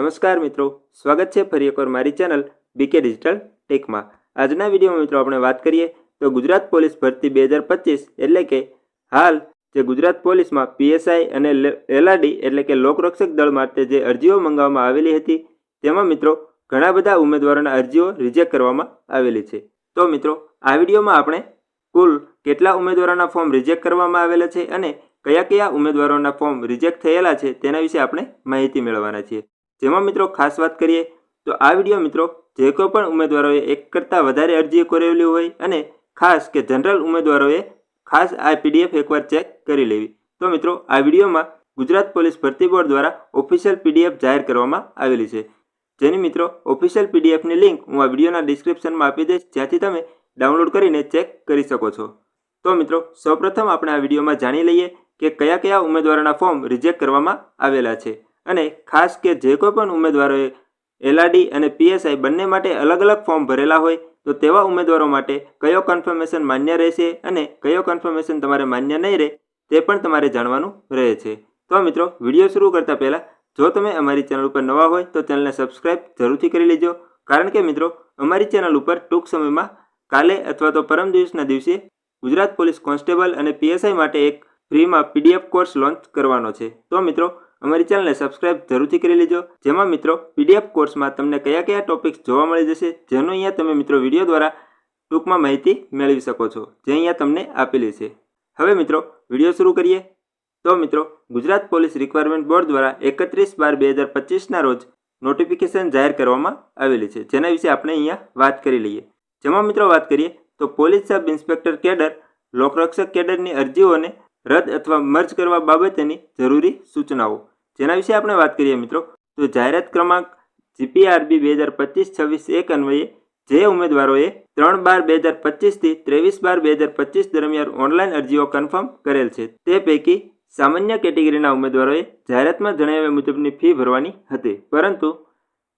નમસ્કાર મિત્રો, સ્વાગત છે ફરી એકવાર મારી ચેનલ બીકે ડિજિટલ ટેકમાં આજના વિડીયોમાં મિત્રો આપણે વાત કરીએ તો ગુજરાત પોલીસ ભરતી બે હજાર પચીસ એટલે કે હાલ જે ગુજરાત પોલીસમાં પીએસઆઈ અને એલઆરડી એટલે કે લોકરક્ષક દળ માટે જે અરજીઓ મંગાવવામાં આવેલી હતી, તેમાં મિત્રો ઘણા બધા ઉમેદવારોના અરજીઓ રિજેક્ટ કરવામાં આવેલી છે. તો મિત્રો, આ વિડીયોમાં આપણે કુલ કેટલા ઉમેદવારોના ફોર્મ રિજેક્ટ કરવામાં આવેલા છે અને કયા કયા ઉમેદવારોના ફોર્મ રિજેક્ટ થયેલા છે તેના વિશે આપણે માહિતી મેળવવાના છીએ. જેમાં મિત્રો ખાસ વાત કરીએ, તો આ વીડિયો મિત્રો જે કોઈ પણ ઉમેદવારોએ એક કરતાં વધારે અરજી કરેલી હોય અને ખાસ કે જનરલ ઉમેદવારોએ ખાસ આ પીડીએફ એકવાર ચેક કરી લેવી. તો મિત્રો, આ વિડીયોમાં ગુજરાત પોલીસ ભરતી બોર્ડ દ્વારા ઓફિશિયલ પીડીએફ જાહેર કરવામાં આવેલી છે. જેની મિત્રો ઓફિશિયલ પીડીએફની લિંક હું આ વિડીયોના ડિસ્ક્રિપ્શનમાં આપી દઈશ, જ્યાંથી તમે ડાઉનલોડ કરીને ચેક કરી શકો છો. તો મિત્રો, સૌપ્રથમ આપણે આ વિડીયોમાં જાણી લઈએ કે કયા કયા ઉમેદવારોના ફોર્મ રિજેક્ટ કરવામાં આવેલા છે. અને ખાસ કે જે કોઈ પણ ઉમેદવારોએ એલઆરડી અને પીએસઆઈ બંને માટે અલગ અલગ ફોર્મ ભરેલા હોય, તો તેવા ઉમેદવારો માટે કયો કન્ફર્મેશન માન્ય રહેશે અને કયો કન્ફર્મેશન તમારે માન્ય નહીં રહે, તે પણ તમારે જાણવાનું રહે છે. તો મિત્રો, વીડિયો શરૂ કરતાં પહેલાં, જો તમે અમારી ચેનલ ઉપર નવા હોય, તો ચેનલને સબસ્ક્રાઇબ જરૂરથી કરી લેજો. કારણ કે મિત્રો, અમારી ચેનલ ઉપર ટૂંક સમયમાં કાલે અથવા તો પરમ દિવસના દિવસે ગુજરાત પોલીસ કોન્સ્ટેબલ અને પીએસઆઈ માટે એક ફ્રીમાં પીડીએફ કોર્સ લોન્ચ કરવાનો છે. તો મિત્રો અમારી ચેનલને સબસ્ક્રાઇબ જરૂરથી કરી લેજો. જેમાં મિત્રો, પીડીએફ કોર્સમાં તમને કયા કયા ટોપિક્સ જોવા મળી જશે, જેનો અહીંયા તમે મિત્રો વીડિયો દ્વારા ટૂંકમાં માહિતી મેળવી શકો છો, જે અહીંયા તમને આપેલી છે. હવે મિત્રો, વીડિયો શરૂ કરીએ. તો મિત્રો, ગુજરાત પોલીસ રિક્વાયરમેન્ટ બોર્ડ દ્વારા એકત્રીસ બાર બે હજાર પચીસના રોજ નોટિફિકેશન જાહેર કરવામાં આવેલી છે. જેના વિશે આપણે અહીંયા વાત કરી લઈએ. જેમાં મિત્રો વાત કરીએ તો પોલીસ સબ ઇન્સ્પેક્ટર કેડર, લોકરક્ષક કેડરની અરજીઓને રદ અથવા મર્જ કરવા બાબતેની જરૂરી સૂચનાઓ. જેના વિશે આપણે વાત કરીએ મિત્રો, તો જાહેરાત ક્રમાંક જીપીઆરબી બે હજાર પચીસ છવ્વીસ એક અન્વયે જે ઉમેદવારોએ ત્રણ બાર બે હજાર પચીસથી ત્રેવીસ બાર બે હજાર પચીસ દરમિયાન ઓનલાઈન અરજીઓ કન્ફર્મ કરેલ છે. તે પૈકી સામાન્ય કેટેગરીના ઉમેદવારોએ જાહેરાતમાં જણાવ્યા મુજબની ફી ભરવાની હતી. પરંતુ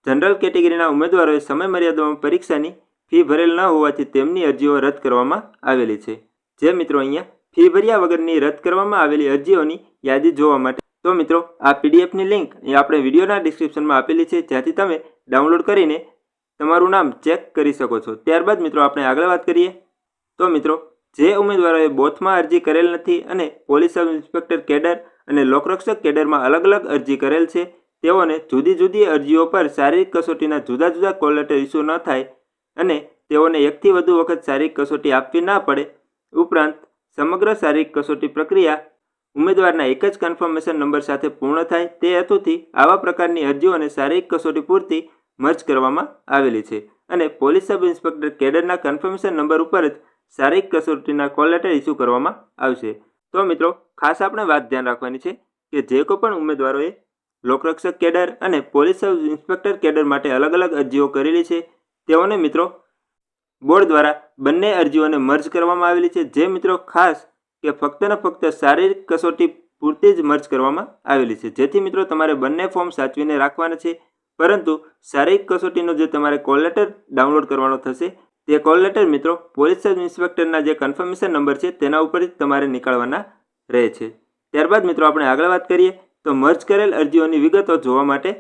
જનરલ કેટેગરીના ઉમેદવારોએ સમય મર્યાદામાં પરીક્ષાની ફી ભરેલ ન હોવાથી તેમની અરજીઓ રદ કરવામાં આવેલી છે. જે મિત્રો અહીંયા ફી ભર્યા વગરની રદ કરવામાં આવેલી અરજીઓની યાદી જોવા માટે. તો મિત્રો, આ પીડીએફની લિંક એ આપણે વિડીયોના ડિસ્ક્રિપ્શનમાં આપેલી છે, જ્યાંથી તમે ડાઉનલોડ કરીને તમારું નામ ચેક કરી શકો છો. ત્યારબાદ મિત્રો, આપણે આગળ વાત કરીએ. તો મિત્રો, જે ઉમેદવારોએ બોથમાં અરજી કરેલ નથી અને પોલીસ સબ ઇન્સ્પેક્ટર કેડર અને લોકરક્ષક કેડરમાં અલગ અલગ અરજી કરેલ છે, તેઓને જુદી જુદી અરજીઓ પર શારીરિક કસોટીના જુદા જુદા કોલ લેટર ઇસ્યુ ન થાય અને તેઓને એકથી વધુ વખત શારીરિક કસોટી આપવી ના પડે. ઉપરાંત સમગ્ર શારીરિક કસોટી પ્રક્રિયા ઉમેદવારના એક જ કન્ફર્મેશન નંબર સાથે પૂર્ણ થાય તે હેતુથી આવા પ્રકારની અરજીઓ અને શારીરિક કસોટી પૂરતી મર્જ કરવામાં આવેલી છે. અને પોલીસ સબ ઇન્સ્પેક્ટર કેડરના કન્ફર્મેશન નંબર ઉપર જ શારીરિક કસોટીના કોલ લેટર ઇસ્યુ કરવામાં આવશે. તો મિત્રો, ખાસ આપણે વાત ધ્યાન રાખવાની છે કે જે કોઈ પણ ઉમેદવારોએ લોકરક્ષક કેડર અને પોલીસ સબ ઇન્સ્પેક્ટર કેડર માટે અલગ અલગ અરજીઓ કરેલી છે. તેઓને મિત્રો બોર્ડ દ્વારા બંને અરજીઓને મર્જ કરવામાં આવેલી છે. જે મિત્રો ખાસ કે ફક્ત ને ફક્ત શારીરિક કસોટી પૂરતી જ મર્જ કરવામાં આવેલી છે. જેથી મિત્રો તમારે બંને ફોર્મ સાચવીને રાખવાના છે. પરંતુ શારીરિક કસોટીનો જે તમારે કોલ લેટર ડાઉનલોડ કરવાનો થશે, તે કોલ લેટર મિત્રો પોલીસ સબ ઇન્સ્પેક્ટરના જે કન્ફર્મેશન નંબર છે, તેના ઉપર જ તમારે નીકાળવાના રહે છે. ત્યારબાદ મિત્રો આપણે આગળ વાત કરીએ, તો મર્જ કરેલ અરજીઓની વિગતો જોવા માટે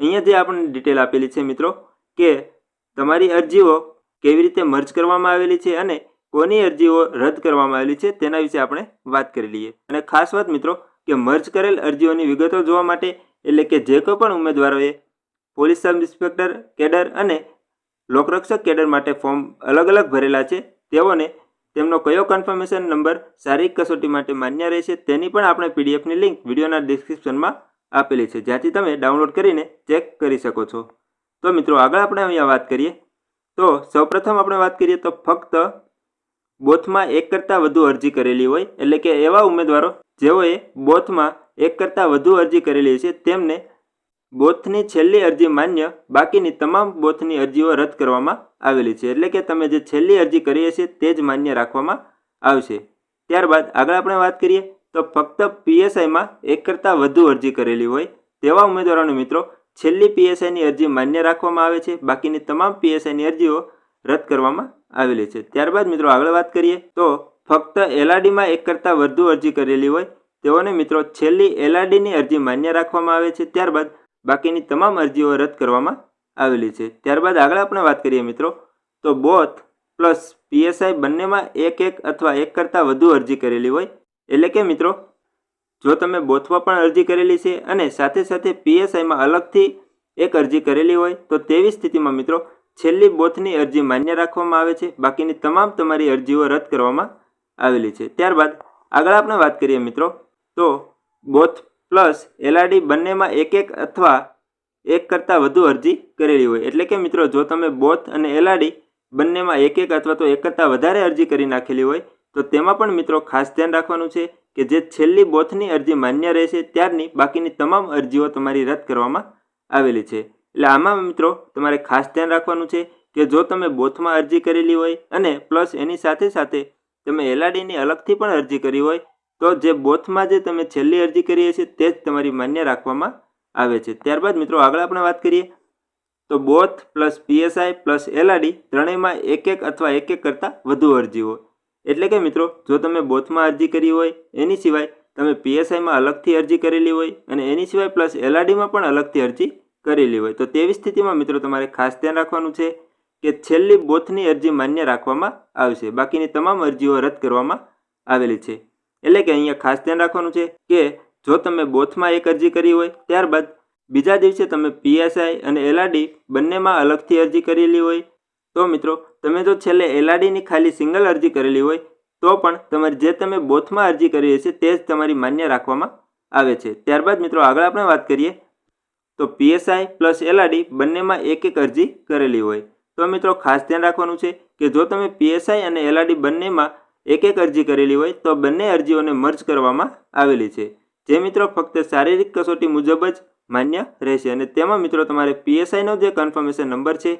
અહીંયા જે આપણને ડિટેલ આપેલી છે મિત્રો, કે તમારી અરજીઓ કેવી રીતે મર્જ કરવામાં આવેલી છે અને કોની અરજીઓ રદ કરવામાં આવેલી છે તેના વિશે આપણે વાત કરી લઈએ. અને ખાસ વાત મિત્રો કે મર્જ કરેલ અરજીઓની વિગતો જોવા માટે એટલે કે જે કોઈ પણ ઉમેદવારોએ પોલીસ સબ ઇન્સ્પેક્ટર, કેડર અને લોકરક્ષક કેડર માટે ફોર્મ અલગ અલગ ભરેલા છે, તેઓને તેમનો કયો કન્ફર્મેશન નંબર, શારીરિક કસોટી માટે માન્ય રહેશે તેની પણ આપણે પીડીએફની લિંક વિડીયોના ડિસ્ક્રિપ્શનમાં આપેલી છે. જ્યાંથી તમે ડાઉનલોડ કરીને ચેક કરી શકો છો. તો મિત્રો આગળ આપણે અહીંયા વાત કરીએ. તો સૌપ્રથમ આપણે વાત કરીએ તો ફક્ત બોથમાં એક કરતાં વધુ અરજી કરેલી હોય, એટલે કે એવા ઉમેદવારો જેઓએ બોથમાં એક કરતાં વધુ અરજી કરેલી છે, તેમને બોથની છેલ્લી અરજી માન્ય બાકીની તમામ બોથની અરજીઓ રદ કરવામાં આવેલી છે. એટલે કે તમે જે છેલ્લી અરજી કરી હશે તે જ માન્ય રાખવામાં આવશે. ત્યારબાદ આગળ આપણે વાત કરીએ તો ફક્ત પીએસઆઈમાં એક કરતાં વધુ અરજી કરેલી હોય તેવા ઉમેદવારોને મિત્રો છેલ્લી પીએસઆઈની અરજી માન્ય રાખવામાં આવે છે. બાકીની તમામ પીએસઆઈની અરજીઓ રદ કરવામાં આવેલી છે. ત્યારબાદ મિત્રો આગળ વાત કરીએ તો ફક્ત એલઆરડીમાં એક કરતાં વધુ અરજી કરેલી હોય તેઓને મિત્રો છેલ્લી એલઆરડીની અરજી માન્ય રાખવામાં આવે છે. ત્યારબાદ બાકીની તમામ અરજીઓ રદ કરવામાં આવેલી છે. ત્યારબાદ આગળ આપણે વાત કરીએ મિત્રો તો બોથ પ્લસ પીએસઆઈ બંનેમાં એક એક અથવા એક કરતાં વધુ અરજી કરેલી હોય. એટલે કે મિત્રો જો તમે બોથમાં પણ અરજી કરેલી છે અને સાથે સાથે પીએસઆઈમાં અલગથી એક અરજી કરેલી હોય, તો તેવી સ્થિતિમાં મિત્રો છેલ્લી બોથની અરજી માન્ય રાખવામાં આવે છે. બાકીની તમામ તમારી અરજીઓ રદ કરવામાં આવેલી છે. ત્યારબાદ આગળ આપણે વાત કરીએ મિત્રો, તો બોથ પ્લસ એલઆરડી બંનેમાં એક એક અથવા એક કરતાં વધુ અરજી કરેલી હોય. એટલે કે મિત્રો, જો તમે બોથ અને એલઆરડી બંનેમાં એક એક અથવા તો એક કરતાં વધારે અરજી કરી નાખેલી હોય, તો તેમાં પણ મિત્રો ખાસ ધ્યાન રાખવાનું છે. કે જે છેલ્લી બોથની અરજી માન્ય રહેશે, ત્યારની બાકીની તમામ અરજીઓ તમારી રદ કરવામાં આવેલી છે. એટલે આમાં મિત્રો તમારે ખાસ ધ્યાન રાખવાનું છે કે જો તમે બોથમાં અરજી કરેલી હોય અને પ્લસ એની સાથે સાથે તમે એલઆરડીની અલગથી પણ અરજી કરી હોય, તો જે બોથમાં જે તમે છેલ્લી અરજી કરી હશે તે જ તમારી માન્ય રાખવામાં આવે છે. ત્યારબાદ મિત્રો આગળ આપણે વાત કરીએ, તો both plus PSI plus LRD ત્રણેયમાં એક એક અથવા એક એક કરતાં વધુ અરજી હોય એટલે કે મિત્રો, જો તમે બોથમાં અરજી કરી હોય, એની સિવાય તમે પીએસઆઈમાં અલગથી અરજી કરેલી હોય અને એની સિવાય પ્લસ એલઆરડીમાં પણ અલગથી અરજી કરેલી હોય, તો તેવી સ્થિતિમાં મિત્રો તમારે ખાસ ધ્યાન રાખવાનું છે કે છેલ્લી બોથની અરજી માન્ય રાખવામાં આવશે. બાકીની તમામ અરજીઓ રદ કરવામાં આવેલી છે. એટલે કે અહીંયા ખાસ ધ્યાન રાખવાનું છે કે જો તમે બોથમાં એક અરજી કરી હોય, ત્યારબાદ બીજા દિવસે તમે પીએસઆઈ અને એલઆરડી બંનેમાં અલગથી અરજી કરેલી હોય તો મિત્રો, તમે જો છેલ્લે એલઆરડીની ખાલી સિંગલ અરજી કરેલી હોય, તો પણ તમારી જે તમે બોથમાં અરજી કરી હશે તે જ તમારી માન્ય રાખવામાં આવે છે. ત્યારબાદ મિત્રો, આગળ આપણે વાત કરીએ. તો પીએસઆઈ પ્લસ એલઆરડી બંનેમાં એક એક અરજી કરેલી હોય. તો મિત્રો, ખાસ ધ્યાન રાખવાનું છે કે જો તમે પીએસઆઈ અને એલઆરડી બંનેમાં એક એક અરજી કરેલી હોય, તો બંને અરજીઓને મર્જ કરવામાં આવેલી છે. જે મિત્રો ફક્ત શારીરિક કસોટી મુજબ જ માન્ય રહેશે અને તેમાં મિત્રો તમારે પીએસઆઈનો જે કન્ફર્મેશન નંબર છે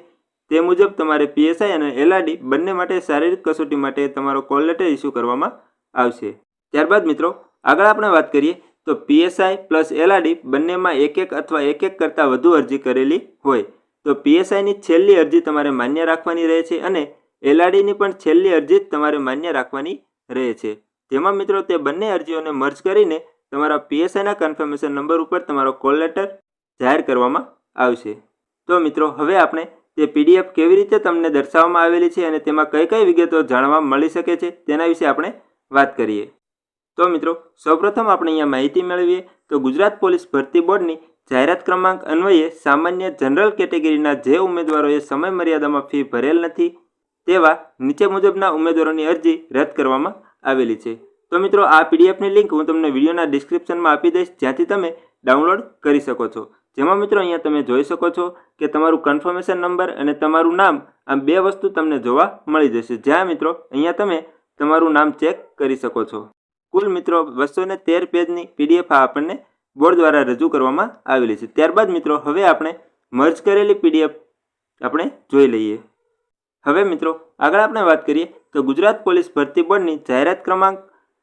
તે મુજબ તમારે પીએસઆઈ અને એલઆરડી બંને માટે શારીરિક કસોટી માટે તમારો કોલ લેટર ઇસ્યુ કરવામાં આવશે. ત્યારબાદ મિત્રો, આગળ આપણે વાત કરીએ તો પીએસઆઈ પ્લસ એલઆરડી બંનેમાં એક એક અથવા એક એક કરતાં વધુ અરજી કરેલી હોય. તો પીએસઆઈની છેલ્લી અરજી તમારે માન્ય રાખવાની રહે છે અને એલઆરડીની પણ છેલ્લી અરજી જ તમારે માન્ય રાખવાની રહે છે. તેમાં મિત્રો તે બંને અરજીઓને મર્જ કરીને તમારા પીએસઆઈના કન્ફર્મેશન નંબર ઉપર તમારો કોલ લેટર જાહેર કરવામાં આવશે. તો મિત્રો, હવે આપણે તે પીડીએફ કેવી રીતે તમને દર્શાવવામાં આવેલી છે અને તેમાં કઈ કઈ વિગતો જાણવા મળી શકે છે તેના વિશે આપણે વાત કરીએ. તો મિત્રો, સૌપ્રથમ આપણે અહીંયા માહિતી મેળવીએ તો ગુજરાત પોલીસ ભરતી બોર્ડની જાહેરાત ક્રમાંક અન્વયે સામાન્ય જનરલ કેટેગરીના જે ઉમેદવારોએ સમય મર્યાદામાં ફી ભરેલ નથી તેવા નીચે મુજબના ઉમેદવારોની અરજી રદ કરવામાં આવેલી છે. તો મિત્રો, આ પીડીએફની લિંક હું તમને વિડીયોના ડિસ્ક્રિપ્શનમાં આપી દઈશ, જ્યાંથી તમે ડાઉનલોડ કરી શકો છો. જેમાં મિત્રો અહીંયા તમે જોઈ શકો છો કે તમારું કન્ફર્મેશન નંબર અને તમારું નામ આ બે વસ્તુ તમને જોવા મળી જશે. જ્યાં મિત્રો અહીંયા તમે તમારું નામ ચેક કરી શકો છો. કુલ મિત્રો બસો ને તેર પેજની પીડીએફ આ આપણને બોર્ડ દ્વારા રજૂ કરવામાં આવેલી છે. ત્યારબાદ મિત્રો હવે આપણે મર્જ કરેલી પીડીએફ આપણે જોઈ લઈએ. હવે મિત્રો આગળ આપણે વાત કરીએ તો ગુજરાત પોલીસ ભરતી બોર્ડની જાહેરાત ક્રમાંક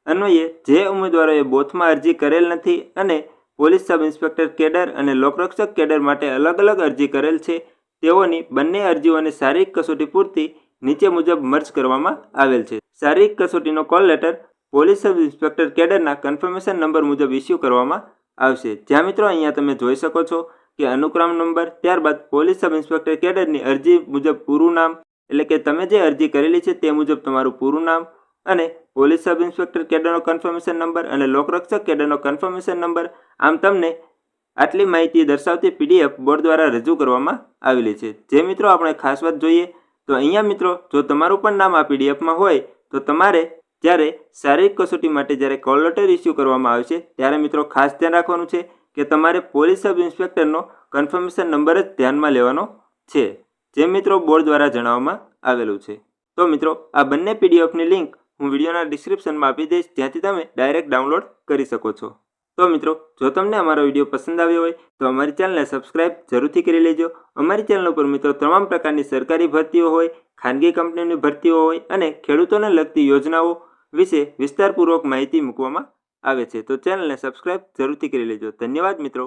અન્વયે જે ઉમેદવારોએ બોથમાં અરજી કરેલ નથી અને પોલીસ સબ ઇન્સ્પેક્ટર કેડર અને લોકરક્ષક કેડર માટે અલગ અલગ અરજી કરેલ છે. તેઓની બંને અરજીઓને શારીરિક કસોટી પૂરતી નીચે મુજબ મર્જ કરવામાં આવેલ છે. શારીરિક કસોટીનો call letter police sub inspector કેડરના confirmation number મુજબ ઇસ્યુ કરવામાં આવશે. જ્યાં મિત્રો અહીંયા તમે જોઈ શકો છો કે અનુક્રમ નંબર, ત્યારબાદ પોલીસ સબ ઇન્સ્પેક્ટર કેડરની અરજી મુજબ પૂરું નામ, એટલે કે તમે જે અરજી કરેલી છે તે મુજબ તમારું પૂરું નામ અને પોલીસ સબ ઇન્સ્પેક્ટર કેડરનો કન્ફર્મેશન નંબર અને લોકરક્ષક કેડરનો કન્ફર્મેશન નંબર આમ તમને આટલી માહિતી દર્શાવતી પીડીએફ બોર્ડ દ્વારા રજૂ કરવામાં આવેલી છે. જે મિત્રો આપણે ખાસ વાત જોઈએ, તો અહીંયા મિત્રો, જો તમારું પણ નામ આ પીડીએફમાં હોય, તો તમારે જ્યારે શારીરિક કસોટી માટે જ્યારે કોલ લેટર ઇસ્યુ કરવામાં આવશે ત્યારે મિત્રો ખાસ ધ્યાન રાખવાનું છે કે તમારે પોલીસ સબ ઇન્સ્પેક્ટરનો કન્ફર્મેશન નંબર જ ધ્યાનમાં લેવાનો છે. જે મિત્રો બોર્ડ દ્વારા જણાવવામાં આવેલું છે. તો મિત્રો, આ બંને પીડીએફની લિંક હું વિડીયોના ડિસ્ક્રિપ્શનમાં આપી દઈશ, જ્યાંથી તમે ડાયરેક્ટ ડાઉનલોડ કરી શકો છો. તો મિત્રો, જો તમને અમારો વીડિયો પસંદ આવ્યો હોય, તો અમારી ચેનલને સબસ્ક્રાઇબ જરૂરથી કરી લેજો. અમારી ચેનલ ઉપર મિત્રો તમામ પ્રકારની સરકારી ભરતીઓ હોય, ખાનગી કંપનીની ભરતીઓ હોય અને ખેડૂતોને લગતી યોજનાઓ વિશે વિસ્તારપૂર્વક માહિતી મૂકવામાં આવે છે. તો ચેનલને સબસ્ક્રાઇબ જરૂરથી કરી લેજો. ધન્યવાદ મિત્રો.